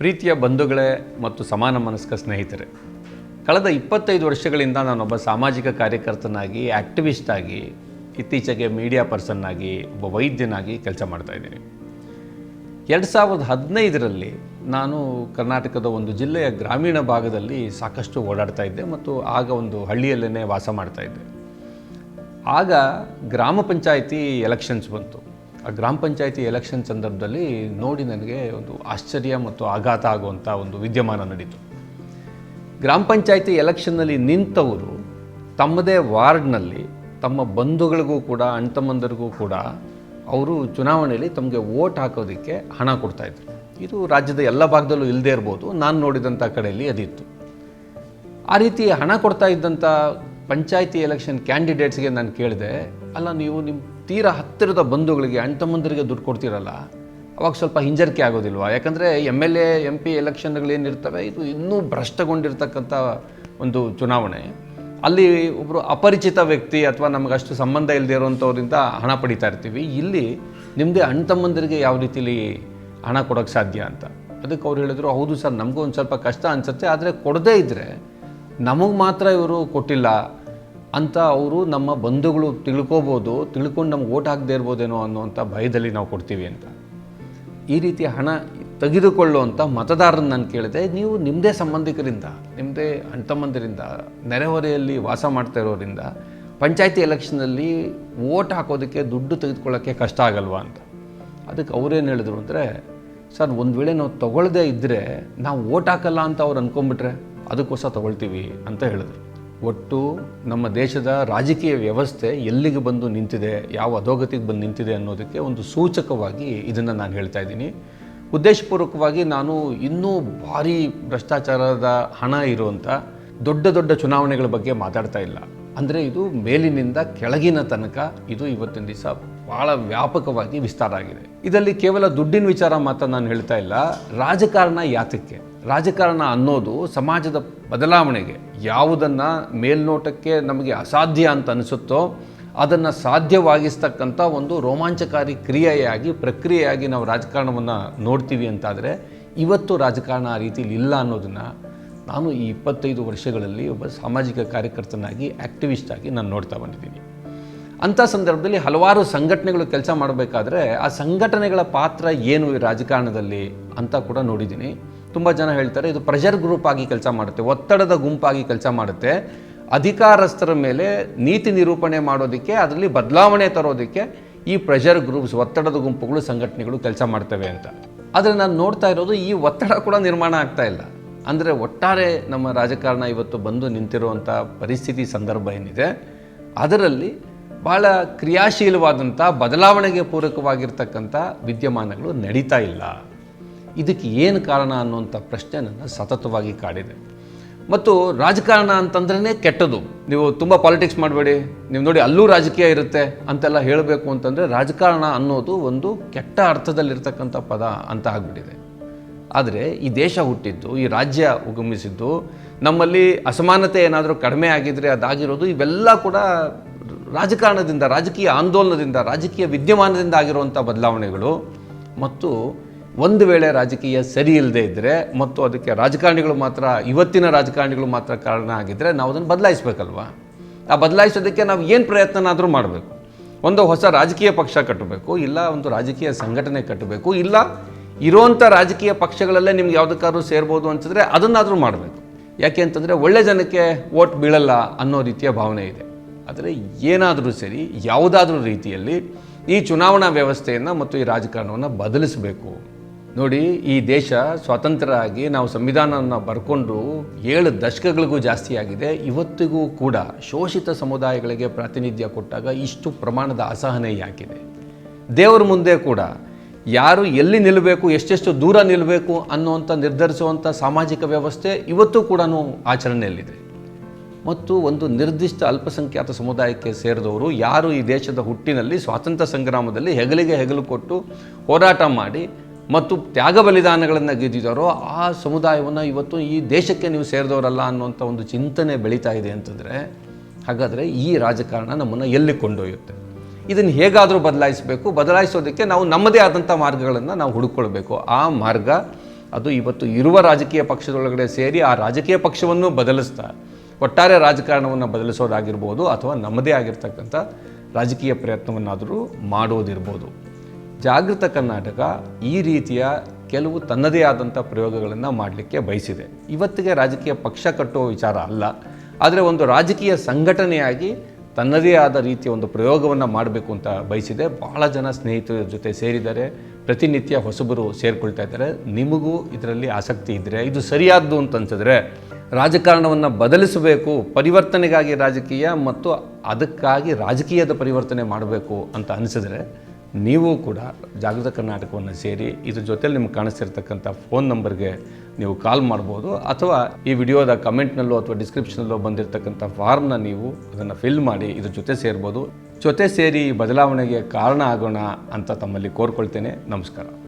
ಪ್ರೀತಿಯ ಬಂಧುಗಳೇ ಮತ್ತು ಸಮಾನ ಮನಸ್ಕ ಸ್ನೇಹಿತರೆ, ಕಳೆದ ಇಪ್ಪತ್ತೈದು ವರ್ಷಗಳಿಂದ ನಾನೊಬ್ಬ ಸಾಮಾಜಿಕ ಕಾರ್ಯಕರ್ತನಾಗಿ ಆಕ್ಟಿವಿಸ್ಟ್ ಆಗಿ, ಇತ್ತೀಚೆಗೆ ಮೀಡಿಯಾ ಆಗಿ, ಒಬ್ಬ ವೈದ್ಯನಾಗಿ ಕೆಲಸ ಮಾಡ್ತಾ ಇದ್ದೀನಿ. ಎರಡು ಸಾವಿರದ ಹದಿನೈದರಲ್ಲಿ ನಾನು ಕರ್ನಾಟಕದ ಒಂದು ಜಿಲ್ಲೆಯ ಗ್ರಾಮೀಣ ಭಾಗದಲ್ಲಿ ಸಾಕಷ್ಟು ಓಡಾಡ್ತಾ ಇದ್ದೆ ಮತ್ತು ಆಗ ಒಂದು ಹಳ್ಳಿಯಲ್ಲೇ ವಾಸ ಮಾಡ್ತಾ ಇದ್ದೆ. ಆಗ ಗ್ರಾಮ ಪಂಚಾಯಿತಿ ಎಲೆಕ್ಷನ್ಸ್ ಬಂತು. ಆ ಗ್ರಾಮ ಪಂಚಾಯಿತಿ ಎಲೆಕ್ಷನ್ ಸಂದರ್ಭದಲ್ಲಿ ನೋಡಿ ನನಗೆ ಒಂದು ಆಶ್ಚರ್ಯ ಮತ್ತು ಆಘಾತ ಆಗುವಂಥ ಒಂದು ವಿದ್ಯಮಾನ ನಡೀತು. ಗ್ರಾಮ ಪಂಚಾಯಿತಿ ಎಲೆಕ್ಷನ್ನಲ್ಲಿ ನಿಂತವರು ತಮ್ಮದೇ ವಾರ್ಡ್ನಲ್ಲಿ ತಮ್ಮ ಬಂಧುಗಳಿಗೂ ಕೂಡ ಅಣ್ತಮ್ಮಂದರಿಗೂ ಕೂಡ ಅವರು ಚುನಾವಣೆಯಲ್ಲಿ ತಮಗೆ ವೋಟ್ ಹಾಕೋದಕ್ಕೆ ಹಣ ಕೊಡ್ತಾಯಿದ್ರು ಇದು ರಾಜ್ಯದ ಎಲ್ಲ ಭಾಗದಲ್ಲೂ ಇಲ್ಲದೇ ಇರ್ಬೋದು. ನಾನು ನೋಡಿದಂಥ ಕಡೆಯಲ್ಲಿ ಅದಿತ್ತು. ಆ ರೀತಿ ಹಣ ಕೊಡ್ತಾ ಇದ್ದಂಥ ಪಂಚಾಯಿತಿ ಎಲೆಕ್ಷನ್ ಕ್ಯಾಂಡಿಡೇಟ್ಸ್ಗೆ ನಾನು ಕೇಳಿದೆ, ಅಲ್ಲ, ನೀವು ನಿಮ್ಮ ತೀರಾ ಹತ್ತಿರದ ಬಂಧುಗಳಿಗೆ, ಅಣ್ತಮ್ಮಂದರಿಗೆ ದುಡ್ಡು ಕೊಡ್ತೀರಲ್ಲ, ಅವಾಗ ಸ್ವಲ್ಪ ಹಿಂಜರಿಕೆ ಆಗೋದಿಲ್ವಾ? ಯಾಕಂದರೆ M L A M P ಎಲೆಕ್ಷನ್ಗಳೇನಿರ್ತವೆ ಇದು ಇನ್ನೂ ಭ್ರಷ್ಟಗೊಂಡಿರ್ತಕ್ಕಂಥ ಒಂದು ಚುನಾವಣೆ. ಅಲ್ಲಿ ಒಬ್ಬರು ಅಪರಿಚಿತ ವ್ಯಕ್ತಿ ಅಥವಾ ನಮಗೆ ಅಷ್ಟು ಸಂಬಂಧ ಇಲ್ಲದೆ ಇರುವಂಥವ್ರಿಂದ ಹಣ ಪಡಿತಾ ಇರ್ತೀವಿ. ಇಲ್ಲಿ ನಿಮ್ಮದೇ ಅಣ್ತಮ್ಮಂದರಿಗೆ ಯಾವ ರೀತಿಲಿ ಹಣ ಕೊಡೋಕ್ಕೆ ಸಾಧ್ಯ ಅಂತ. ಅದಕ್ಕೆ ಅವ್ರು ಹೇಳಿದರು, ಹೌದು ಸರ್, ನಮಗೂ ಒಂದು ಸ್ವಲ್ಪ ಕಷ್ಟ ಅನಿಸುತ್ತೆ, ಆದರೆ ಕೊಡದೇ ಇದ್ದರೆ ನಮಗೆ ಮಾತ್ರ ಇವರು ಕೊಟ್ಟಿಲ್ಲ. ಅಂತ ಅವರು ನಮ್ಮ ಬಂಧುಗಳು ತಿಳ್ಕೊಬೋದು, ತಿಳ್ಕೊಂಡು ನಮ್ಗೆ ಓಟ್ ಹಾಕದೇ ಇರ್ಬೋದೇನೋ ಅನ್ನೋವಂಥ ಭಯದಲ್ಲಿ ನಾವು ಕೊಡ್ತೀವಿ ಅಂತ. ಈ ರೀತಿ ಹಣ ತೆಗೆದುಕೊಳ್ಳುವಂಥ ಮತದಾರರನ್ನು ನಾನು ಕೇಳಿದೆ, ನೀವು ನಿಮ್ಮದೇ ಸಂಬಂಧಿಕರಿಂದ ನಿಮ್ಮದೇ ಅಣ್ತಮ್ಮಂದಿರಿಂದ, ನೆರೆಹೊರೆಯಲ್ಲಿ ವಾಸ ಮಾಡ್ತಾ ಇರೋರಿಂದ, ಪಂಚಾಯತಿ ಎಲೆಕ್ಷನಲ್ಲಿ ಓಟ್ ಹಾಕೋದಕ್ಕೆ ದುಡ್ಡು ತೆಗೆದುಕೊಳ್ಳೋಕ್ಕೆ ಕಷ್ಟ ಆಗಲ್ವಾ ಅಂತ. ಅದಕ್ಕೆ ಅವರೇನು ಹೇಳಿದ್ರು ಅಂದರೆ, ಸರ್, ಒಂದು ವೇಳೆ ನಾವು ತೊಗೊಳ್ಳದೇ ಇದ್ದರೆ ನಾವು ಓಟ್ ಹಾಕಲ್ಲ ಅಂತ ಅವ್ರು ಅಂದ್ಕೊಂಬಿಟ್ರೆ ಅದಕ್ಕೋಸ್ಕರ ತೊಗೊಳ್ತೀವಿ ಅಂತ ಹೇಳಿದ್ರು. ಒಟ್ಟು ನಮ್ಮ ದೇಶದ ರಾಜಕೀಯ ವ್ಯವಸ್ಥೆ ಎಲ್ಲಿಗೆ ಬಂದು ನಿಂತಿದೆ, ಯಾವ ಅಧೋಗತಿಗೆ ಬಂದು ನಿಂತಿದೆ ಅನ್ನೋದಕ್ಕೆ ಒಂದು ಸೂಚಕವಾಗಿ ಇದನ್ನು ನಾನು ಹೇಳ್ತಾ ಇದ್ದೀನಿ. ಉದ್ದೇಶಪೂರ್ವಕವಾಗಿ ನಾನು ಇನ್ನೂ ಭಾರಿ ಭ್ರಷ್ಟಾಚಾರದ ಹಣ ಇರುವಂಥ ದೊಡ್ಡ ದೊಡ್ಡ ಚುನಾವಣೆಗಳ ಬಗ್ಗೆ ಮಾತಾಡ್ತಾ ಇಲ್ಲ. ಅಂದರೆ ಇದು ಮೇಲಿನಿಂದ ಕೆಳಗಿನ ತನಕ ಇದು ಇವತ್ತಿನ ದಿವಸ ಭಾಳ ವ್ಯಾಪಕವಾಗಿ ವಿಸ್ತಾರ ಆಗಿದೆ. ಇದರಲ್ಲಿ ಕೇವಲ ದುಡ್ಡಿನ ವಿಚಾರ ಮಾತ್ರ ನಾನು ಹೇಳ್ತಾ ಇಲ್ಲ. ರಾಜಕಾರಣ ಯಾತಕ್ಕೆ? ರಾಜಕಾರಣ ಅನ್ನೋದು ಸಮಾಜದ ಬದಲಾವಣೆಗೆ ಯಾವುದನ್ನು ಮೇಲ್ನೋಟಕ್ಕೆ ನಮಗೆ ಅಸಾಧ್ಯ ಅಂತ ಅನಿಸುತ್ತೋ ಅದನ್ನು ಸಾಧ್ಯವಾಗಿಸ್ತಕ್ಕಂಥ ಒಂದು ರೋಮಾಂಚಕಾರಿ ಕ್ರಿಯೆಯಾಗಿ, ಪ್ರಕ್ರಿಯೆಯಾಗಿ ನಾವು ರಾಜಕಾರಣವನ್ನು ನೋಡ್ತೀವಿ ಅಂತಾದರೆ ಇವತ್ತು ರಾಜಕಾರಣ ಆ ರೀತಿಯಲ್ಲಿ ಇಲ್ಲ ಅನ್ನೋದನ್ನು ನಾನು ಈ ಇಪ್ಪತ್ತೈದು ವರ್ಷಗಳಲ್ಲಿ ಒಬ್ಬ ಸಾಮಾಜಿಕ ಕಾರ್ಯಕರ್ತನಾಗಿ ಆ್ಯಕ್ಟಿವಿಸ್ಟ್ ಆಗಿ ನಾನು ನೋಡ್ತಾ ಬಂದಿದ್ದೀನಿ. ಅಂಥ ಸಂದರ್ಭದಲ್ಲಿ ಹಲವಾರು ಸಂಘಟನೆಗಳು ಕೆಲಸ ಮಾಡಬೇಕಾದ್ರೆ ಆ ಸಂಘಟನೆಗಳ ಪಾತ್ರ ಏನು ಈ ರಾಜಕಾರಣದಲ್ಲಿ ಅಂತ ಕೂಡ ನೋಡಿದ್ದೀನಿ. ತುಂಬ ಜನ ಹೇಳ್ತಾರೆ, ಇದು ಪ್ರೆಷರ್ ಗ್ರೂಪ್ ಆಗಿ ಕೆಲಸ ಮಾಡುತ್ತೆ, ಒತ್ತಡದ ಗುಂಪಾಗಿ ಕೆಲಸ ಮಾಡುತ್ತೆ. ಅಧಿಕಾರಸ್ಥರ ಮೇಲೆ ನೀತಿ ನಿರೂಪಣೆ ಮಾಡೋದಕ್ಕೆ, ಅದರಲ್ಲಿ ಬದಲಾವಣೆ ತರೋದಕ್ಕೆ ಈ ಪ್ರೆಷರ್ ಗ್ರೂಪ್ಸ್ ಒತ್ತಡದ ಗುಂಪುಗಳು, ಸಂಘಟನೆಗಳು ಕೆಲಸ ಮಾಡ್ತವೆ ಅಂತ. ಆದರೆ ನಾನು ನೋಡ್ತಾ ಇರೋದು ಈ ಒತ್ತಡ ಕೂಡ ನಿರ್ಮಾಣ ಆಗ್ತಾ ಇಲ್ಲ. ಅಂದರೆ ಒಟ್ಟಾರೆ ನಮ್ಮ ರಾಜಕಾರಣ ಇವತ್ತು ಬಂದು ನಿಂತಿರುವಂಥ ಪರಿಸ್ಥಿತಿ, ಸಂದರ್ಭ ಏನಿದೆ, ಅದರಲ್ಲಿ ಭಾಳ ಕ್ರಿಯಾಶೀಲವಾದಂಥ ಬದಲಾವಣೆಗೆ ಪೂರಕವಾಗಿರ್ತಕ್ಕಂಥ ವಿದ್ಯಮಾನಗಳು ನಡೀತಾ ಇಲ್ಲ. ಇದಕ್ಕೆ ಏನು ಕಾರಣ ಅನ್ನುವಂಥ ಪ್ರಶ್ನೆ ನನ್ನ ಸತತವಾಗಿ ಕಾಡಿದೆ. ಮತ್ತು ರಾಜಕಾರಣ ಅಂತಂದ್ರೇ ಕೆಟ್ಟದು. ನೀವು ತುಂಬ ಪಾಲಿಟಿಕ್ಸ್ ಮಾಡಬೇಡಿ. ನೀವು ನೋಡಿ ಅಲ್ಲೂ ರಾಜಕೀಯ ಇರುತ್ತೆ ಅಂತೆಲ್ಲ ಹೇಳಬೇಕು ಅಂತಂದರೆ ರಾಜಕಾರಣ ಅನ್ನೋದು ಒಂದು ಕೆಟ್ಟ ಅರ್ಥದಲ್ಲಿರ್ತಕ್ಕಂಥ ಪದ ಅಂತ ಆಗ್ಬಿಟ್ಟಿದೆ. ಆದರೆ ಈ ದೇಶ ಹುಟ್ಟಿದ್ದು, ಈ ರಾಜ್ಯ ಉಗಮಿಸಿದ್ದು, ನಮ್ಮಲ್ಲಿ ಅಸಮಾನತೆ ಏನಾದರೂ ಕಡಿಮೆ ಆಗಿದ್ರೆ ಅದಾಗಿರೋದು, ಇವೆಲ್ಲ ಕೂಡ ರಾಜಕಾರಣದಿಂದ, ರಾಜಕೀಯ ಆಂದೋಲನದಿಂದ, ರಾಜಕೀಯ ವಿದ್ಯಮಾನದಿಂದ ಆಗಿರುವಂಥ ಬದಲಾವಣೆಗಳು ಮತ್ತು ಒಂದು ವೇಳೆ ರಾಜಕೀಯ ಸರಿ ಇಲ್ಲದೆ ಇದ್ದರೆ ಮತ್ತು ಅದಕ್ಕೆ ರಾಜಕಾರಣಿಗಳು ಮಾತ್ರ, ಇವತ್ತಿನ ರಾಜಕಾರಣಿಗಳು ಮಾತ್ರ ಕಾರಣ ಆಗಿದ್ದರೆ ನಾವು ಅದನ್ನು ಬದಲಾಯಿಸಬೇಕಲ್ವಾ? ಆ ಬದಲಾಯಿಸೋದಕ್ಕೆ ನಾವು ಏನು ಪ್ರಯತ್ನನಾದರೂ ಮಾಡಬೇಕು. ಒಂದು ಹೊಸ ರಾಜಕೀಯ ಪಕ್ಷ ಕಟ್ಟಬೇಕು, ಇಲ್ಲ ಒಂದು ರಾಜಕೀಯ ಸಂಘಟನೆ ಕಟ್ಟಬೇಕು, ಇಲ್ಲ ಇರೋವಂಥ ರಾಜಕೀಯ ಪಕ್ಷಗಳಲ್ಲೇ ನಿಮ್ಗೆ ಯಾವುದಕ್ಕಾದ್ರೂ ಸೇರ್ಬೋದು ಅನ್ಸಿದ್ರೆ ಅದನ್ನಾದರೂ ಮಾಡಬೇಕು. ಯಾಕೆ ಅಂತಂದರೆ ಒಳ್ಳೆ ಜನಕ್ಕೆ ಓಟ್ ಬೀಳಲ್ಲ ಅನ್ನೋ ರೀತಿಯ ಭಾವನೆ ಇದೆ. ಆದರೆ ಏನಾದರೂ ಸರಿ ಯಾವುದಾದ್ರೂ ರೀತಿಯಲ್ಲಿ ಈ ಚುನಾವಣಾ ವ್ಯವಸ್ಥೆಯನ್ನು ಮತ್ತು ಈ ರಾಜಕಾರಣವನ್ನು ಬದಲಿಸಬೇಕು. ನೋಡಿ, ಈ ದೇಶ ಸ್ವತಂತ್ರ ಆಗಿ ನಾವು ಸಂವಿಧಾನವನ್ನು ಬರ್ಕೊಂಡು ಏಳು ದಶಕಗಳಿಗೂ ಜಾಸ್ತಿ ಆಗಿದೆ. ಇವತ್ತಿಗೂ ಕೂಡ ಶೋಷಿತ ಸಮುದಾಯಗಳಿಗೆ ಪ್ರಾತಿನಿಧ್ಯ ಕೊಟ್ಟಾಗ ಇಷ್ಟು ಪ್ರಮಾಣದ ಅಸಹನೆ ಯಾಕಿದೆ? ದೇವರ ಮುಂದೆ ಕೂಡ ಯಾರು ಎಲ್ಲಿ ನಿಲ್ಲಬೇಕು, ಎಷ್ಟೆಷ್ಟು ದೂರ ನಿಲ್ಲಬೇಕು ಅನ್ನುವಂಥ ನಿರ್ಧರಿಸುವಂಥ ಸಾಮಾಜಿಕ ವ್ಯವಸ್ಥೆ ಇವತ್ತು ಕೂಡ ಆಚರಣೆಯಲ್ಲಿದೆ. ಮತ್ತು ಒಂದು ನಿರ್ದಿಷ್ಟ ಅಲ್ಪಸಂಖ್ಯಾತ ಸಮುದಾಯಕ್ಕೆ ಸೇರಿದವರು ಯಾರು ಈ ದೇಶದ ಹುಟ್ಟಿನಲ್ಲಿ ಸ್ವಾತಂತ್ರ್ಯ ಸಂಗ್ರಾಮದಲ್ಲಿ ಹೆಗಲಿಗೆ ಹೆಗಲು ಕೊಟ್ಟು ಹೋರಾಟ ಮಾಡಿ ಮತ್ತು ತ್ಯಾಗ ಬಲಿದಾನಗಳನ್ನು ಗೆದ್ದಿದ್ದಾರೋ ಆ ಸಮುದಾಯವನ್ನು ಇವತ್ತು ಈ ದೇಶಕ್ಕೆ ನೀವು ಸೇರಿದವರಲ್ಲ ಅನ್ನುವಂಥ ಒಂದು ಚಿಂತನೆ ಬೆಳೀತಾ ಇದೆ ಅಂತಂದರೆ, ಹಾಗಾದರೆ ಈ ರಾಜಕಾರಣ ನಮ್ಮನ್ನು ಎಲ್ಲಿ ಕೊಂಡೊಯ್ಯುತ್ತೆ? ಇದನ್ನು ಹೇಗಾದರೂ ಬದಲಾಯಿಸಬೇಕು, ಬದಲಾಯಿಸೋದಕ್ಕೆ ನಾವು ನಮ್ಮದೇ ಆದಂಥ ಮಾರ್ಗಗಳನ್ನು ನಾವು ಹುಡುಕೊಳ್ಬೇಕು. ಆ ಮಾರ್ಗ ಅದು ಇವತ್ತು ಇರುವ ರಾಜಕೀಯ ಪಕ್ಷದೊಳಗಡೆ ಸೇರಿ ಆ ರಾಜಕೀಯ ಪಕ್ಷವನ್ನು ಬದಲಿಸ್ತಾ ಒಟ್ಟಾರೆ ರಾಜಕಾರಣವನ್ನು ಬದಲಿಸೋದಾಗಿರ್ಬೋದು ಅಥವಾ ನಮ್ಮದೇ ಆಗಿರ್ತಕ್ಕಂಥ ರಾಜಕೀಯ ಪ್ರಯತ್ನವನ್ನಾದರೂ ಮಾಡೋದಿರ್ಬೋದು. ಜಾಗೃತ ಕರ್ನಾಟಕ ಈ ರೀತಿಯ ಕೆಲವು ತನ್ನದೇ ಆದಂಥ ಪ್ರಯೋಗಗಳನ್ನು ಮಾಡಲಿಕ್ಕೆ ಬಯಸಿದೆ. ಇವತ್ತಿಗೆ ರಾಜಕೀಯ ಪಕ್ಷ ಕಟ್ಟುವ ವಿಚಾರ ಅಲ್ಲ. ಆದರೆ ಒಂದು ರಾಜಕೀಯ ಸಂಘಟನೆಯಾಗಿ ತನ್ನದೇ ಆದ ರೀತಿಯ ಒಂದು ಪ್ರಯೋಗವನ್ನು ಮಾಡಬೇಕು ಅಂತ ಬಯಸಿದೆ. ಭಾಳ ಜನ ಸ್ನೇಹಿತರ ಜೊತೆ ಸೇರಿದ್ದಾರೆ. ಪ್ರತಿನಿತ್ಯ ಹೊಸಬರು ಸೇರಿಕೊಳ್ತಾ ಇದ್ದಾರೆ. ನಿಮಗೂ ಇದರಲ್ಲಿ ಆಸಕ್ತಿ ಇದ್ದರೆ ಇದು ಸರಿಯಾದ್ದು ಅಂತ ಅನ್ಸಿದ್ರೆ ರಾಜಕಾರಣವನ್ನು ಬದಲಿಸಬೇಕು, ಪರಿವರ್ತನೆಗಾಗಿ ರಾಜಕೀಯ ಮತ್ತು ಅದಕ್ಕಾಗಿ ರಾಜಕೀಯದ ಪರಿವರ್ತನೆ ಮಾಡಬೇಕು ಅಂತ ಅನಿಸಿದ್ರೆ ನೀವು ಕೂಡ ಜಾಗೃತ ಕರ್ನಾಟಕವನ್ನು ಸೇರಿ ಇದ್ರ ಜೊತೆಲಿ ನಿಮ್ಗೆ ಕಾಣಿಸ್ತಿರ್ತಕ್ಕಂಥ ಫೋನ್ ನಂಬರ್ಗೆ ನೀವು ಕಾಲ್ ಮಾಡ್ಬೋದು ಅಥವಾ ಈ ವಿಡಿಯೋದ ಕಮೆಂಟ್ನಲ್ಲೋ ಅಥವಾ ಡಿಸ್ಕ್ರಿಪ್ಷನಲ್ಲೋ ಬಂದಿರತಕ್ಕಂಥ ಫಾರ್ಮ್ನ ನೀವು ಅದನ್ನು ಫಿಲ್ ಮಾಡಿ ಇದ್ರ ಜೊತೆ ಸೇರ್ಬೋದು. ಜೊತೆ ಸೇರಿ ಬದಲಾವಣೆಗೆ ಕಾರಣ ಆಗೋಣ ಅಂತ ತಮ್ಮಲ್ಲಿ ಕೋರ್ಕೊಳ್ತೇನೆ. ನಮಸ್ಕಾರ.